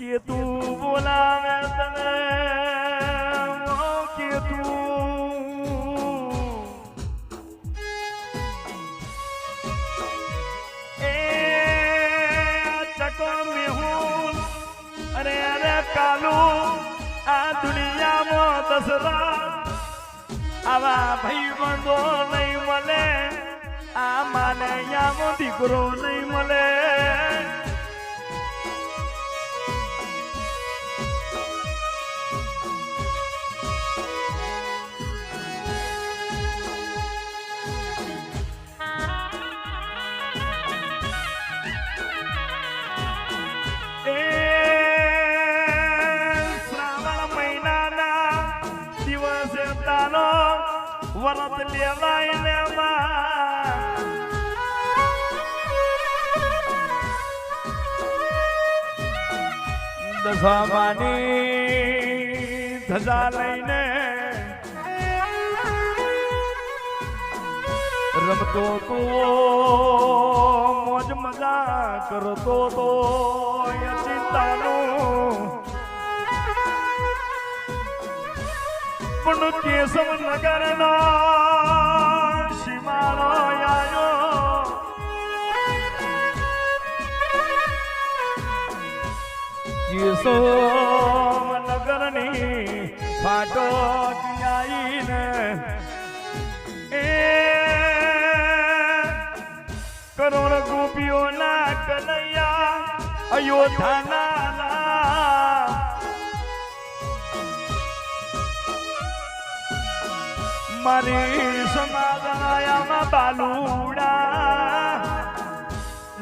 કે તું બોલાવે તને? કે તું? એ ચકો મેહુલ અરે અરે કાલુ આ દુનિયામાં દસરા. આવા ભાઈ બંધો નહીં મળે, આ માને યામો દીકરો નહીં મળે. દિવસે તારો વરત લેવાય. લેવા દશામાની ધજા લઈને રમતો તો મોજ મજા કરતો તો ચિંતાનું પણ કેશવ નગર નો આયો કેશવ નગરની ફાટો આઈને એ કરોડ ગોપીઓના કનૈયા, અયોધ્યાના મારી સમાધાયામાં બાલુડા.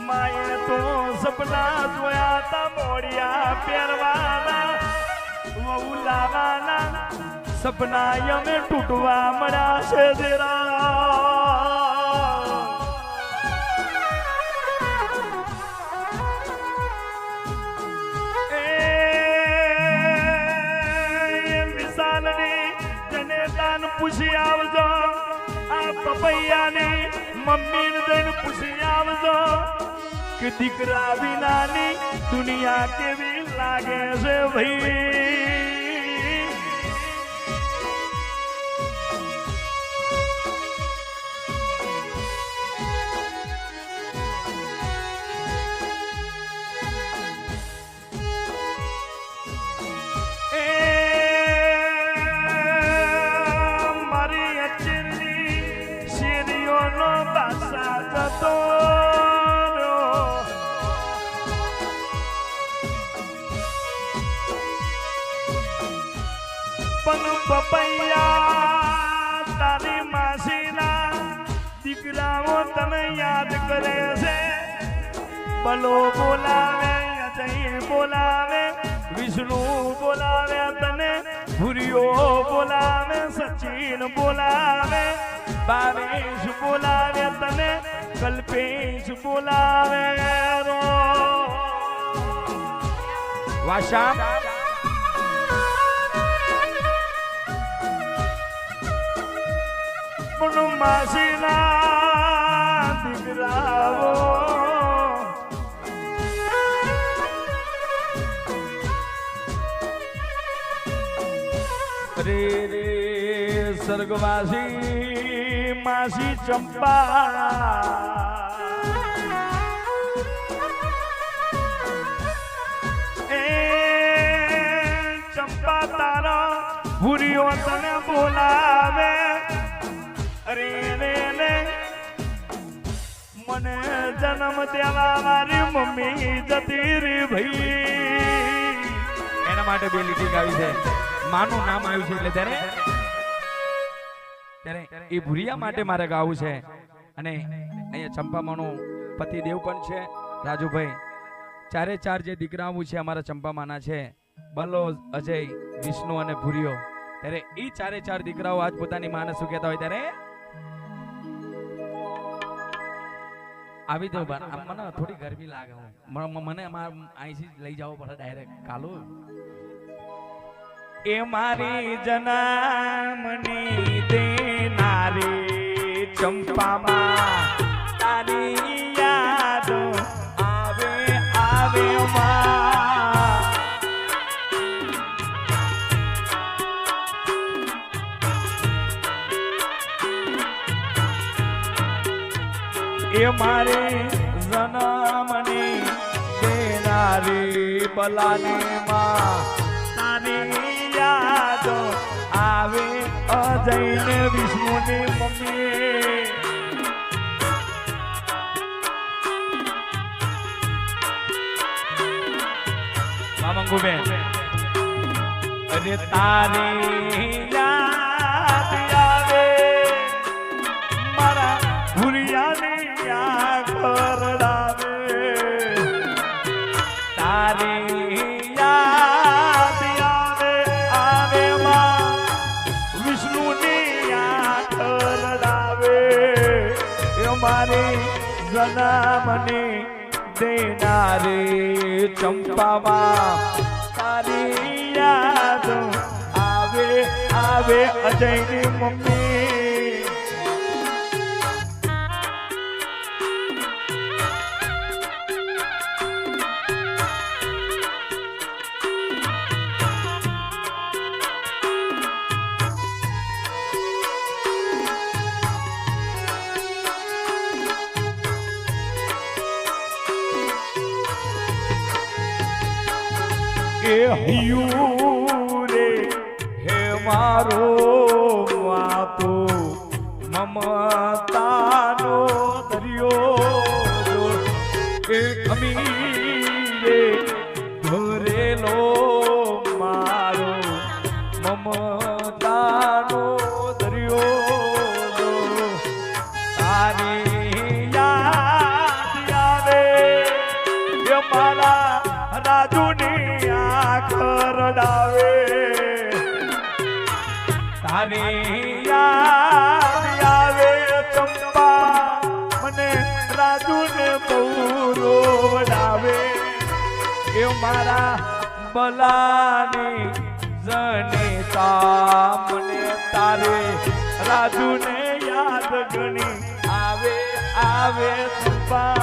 માએ તો સપના જોયા તા મોડિયા પહેરવાના. વહુ લાવાના સપના અમે તૂટવા મળ્યા છે જરા કે દીકરા વિનાની દુનિયા કેવી લાગે છે ભાઈ? પણ પપૈયા તારી માસીના દીકરાઓ તને યાદ કરે છે બલો બોલાવે અજય બોલાવે વિષ્ણુ બોલાવે તને ભૂરિયો બોલાવે સચિન બોલાવે ભાવેશ બોલાવે તને કલ્પેશ બોલાવે રો વાશામ માસીના દીકરાઓ. રે રે સ્વર્ગવાસી માસી ચંપા. ચંપા તારા ભૂરીઓ તને બોલાવે. જન્મ મારી મમ્મી જતી રી ભાઈ. એના માટે બે લીટી ગાવી છે. માનું નામ આવ્યું છે એટલે ત્યારે ત્યારે એ ભૂરિયા માટે મારે ગાવું છે. અને અહીંયા ચંપામાનું પતિદેવ પણ છે, રાજુભાઈ. ચારે ચાર જે દીકરાઓ છે અમારા ચંપામાના છે, બલો, અજય, વિષ્ણુ અને ભૂરિયો. ત્યારે એ ચારે ચાર દીકરાઓ આજ પોતાની માને શું કહેતા હોય ત્યારે આવી આમ મને થોડી ગરમી લાગે હું. મને અહીંથી લઈ જવો પડે ડાયરેક્ટ કાલો એ મારી જનામની દેનારી ચંપામાં તારી મારી જનમની દેનારી બલાની માં તારી યાદો આવે અજયને વિષ્ણુની મમ્મી મામંગુબેન અરે તારી યાદ મારી જનામની દેનારી ચંપામાં. તારી યાદ આવે આવે અજયની મમ્મી. હૈયું રે હે મારો માતો મમતાનો દરિયો કે અમીરે મારા બલાની જનેતા મને તારે રાજુને યાદ ગણી. આવે આવે સુપા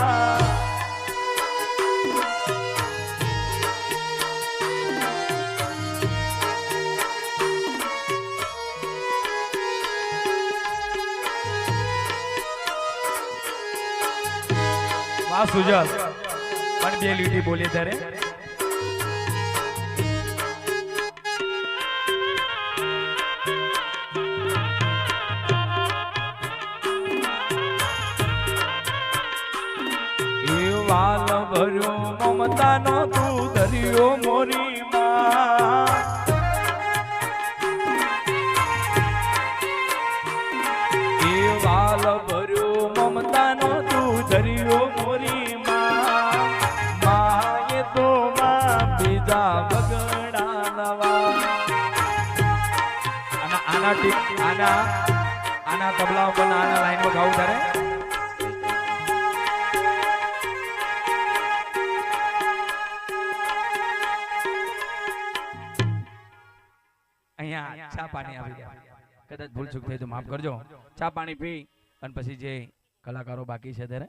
આ સુજલ પણ બે લીટી બોલી ત્યારે વાલ ભર્યો મમતાનો તું દરિયો મોરી માં ભર્યો મમતાનો તું દરિયો મોરી તો માં બીજા બગડા નવા. આના આના આના તબલા ઉપર આના લાઈનમાં ગાવું તારે. અહીંયા ચા પાણી આવી ગયા. કદાચ ભૂલ ચૂક થઈ તો માફ કરજો. ચા પાણી પી અને પછી જે કલાકારો બાકી છે ત્યારે